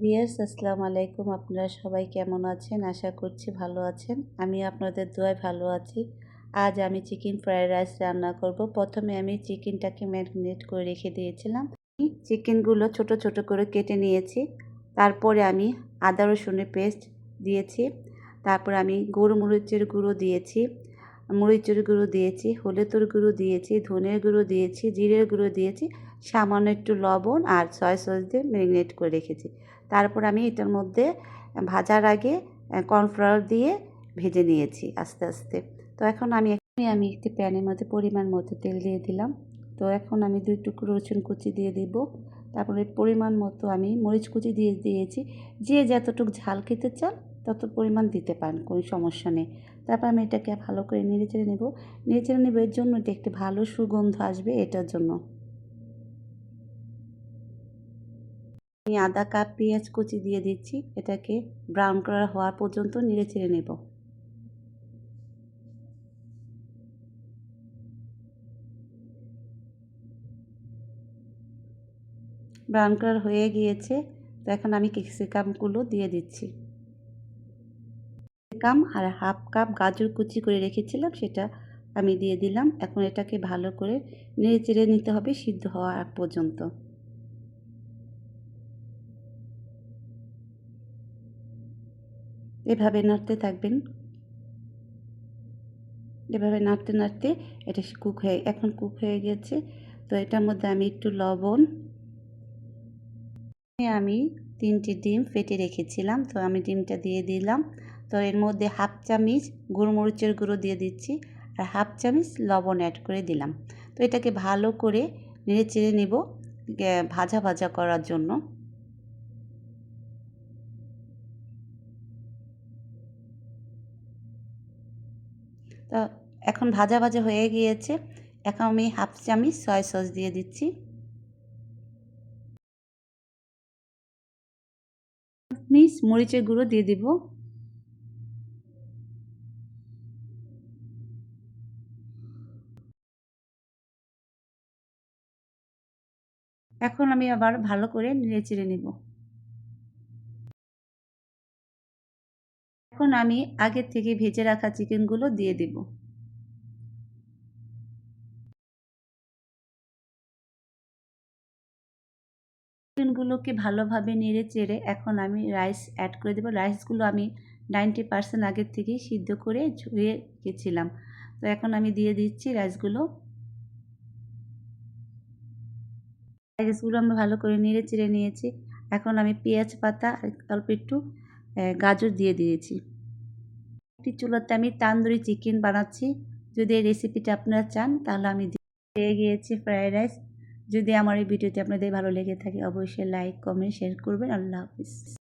Viewers আসসালামু আলাইকুম। আপনারা সবাই কেমন আছেন? আশা করছি ভালো আছেন। আমি আপনাদের দোয়ায় ভালো আছি। আজ আমি চিকেন ফ্রাইড রাইস রান্না করব। প্রথমে আমি চিকেনটাকে ম্যারিনেট করে রেখে দিয়েছিলাম। চিকেনগুলো ছোট ছোট করে কেটে নিয়েছি। তারপরে আমি আদা রসুনের পেস্ট দিয়েছি। তারপর আমি গরু মরিচের গুঁড়ো দিয়েছি। মরিচের গুঁড়ো দিয়েছি, হলুদের গুঁড়ো দিয়েছি, ধনের গুঁড়ো দিয়েছি, জিরের গুঁড়ো দিয়েছি, সামান্য একটু লবণ আর সয়া সস দিয়ে ম্যারিনেট করে রেখেছি। তারপর আমি এটার মধ্যে ভাজার আগে কর্নফ্লাওয়ার দিয়ে ভেজে নিয়েছি আস্তে আস্তে। তো এখন আমি আমি একটি প্যানের মধ্যে পরিমাণ মতো তেল দিয়ে দিলাম। তো এখন আমি দুই টুকরো রসুন কুচি দিয়ে দিব। তারপরে পরিমাণ মতো আমি মরিচ কুচি দিয়ে দিয়েছি। যে যতটুকু ঝাল খেতে চান, তত পরিমাণ দিতে পারেন, কোনো সমস্যা নেই। তারপর আমি এটাকে ভালো করে নেড়ে চেড়ে নেব। নেড়ে চেড়ে নেব, এর জন্য এটা একটি ভালো সুগন্ধ আসবে এটার জন্য। আমি আধা কাপ, পেঁয়াজ কুচি দিয়ে দিচ্ছি। এটাকে ব্রাউন কালার হওয়া পর্যন্ত নেড়ে ছেড়ে নেব। ব্রাউন কালার হয়ে গিয়েছে। তো এখন আমি ক্যাপসিকামগুলো দিয়ে দিচ্ছি। ক্যাপসিকাম আর হাফ কাপ গাজর কুচি করে রেখেছিলাম, সেটা আমি দিয়ে দিলাম। এখন এটাকে ভালো করে নেড়ে চেড়ে নিতে হবে সিদ্ধ হওয়ার আগ পর্যন্ত। এভাবে নাড়তে থাকবেন। এভাবে নাড়তে নাড়তে এটা কুক হয়ে, এখন কুক হয়ে গেছে। তো এটার মধ্যে আমি একটু লবণ। আমি তিনটি ডিম ফেটে রেখেছিলাম, তো আমি ডিমটা দিয়ে দিলাম। তো এর মধ্যে হাফ চামচ গোলমরিচের গুঁড়ো দিয়ে দিচ্ছি আর হাফ চামচ লবণ অ্যাড করে দিলাম। তো এটাকে ভালো করে নেড়ে চেড়ে নেব ভাজা ভাজা করার জন্য। তো এখন ভাজা ভাজা হয়ে গিয়েছে। এখন আমি হাফ চামচ সয়া সস দিয়ে দিচ্ছি। মিস মরিচের গুঁড়ো দিয়ে দিব। এখন আমি আবার ভালো করে নেড়ে চেড়ে নেব। এখন আমি আগের থেকে ভেজে রাখা চিকেনগুলো দিয়ে দেব। চিকেনগুলোকে ভালোভাবে নেড়ে চেড়ে এখন আমি রাইস অ্যাড করে দেবো। রাইসগুলো আমি নাইনটি পার্সেন্ট আগের থেকেই সিদ্ধ করে ধুয়ে গেছিলাম তো এখন আমি দিয়ে দিচ্ছি রাইসগুলো। রাইসগুলো আমি ভালো করে নেড়ে চেড়ে নিয়েছি। এখন আমি পেঁয়াজ পাতা অল্প একটু গাজর দিয়ে দিয়েছি। একটি চুলাতে আমি তান্দুরি চিকেন বানাচ্ছি। যদি এই রেসিপিটা আপনারা চান, তাহলে আমি দিয়ে গিয়েছি ফ্রায়েড রাইস যদি আমার এই ভিডিওটি আপনাদের ভালো লেগে থাকে, অবশ্যই লাইক কমেন্ট শেয়ার করবেন। আল্লাহ হাফিজ।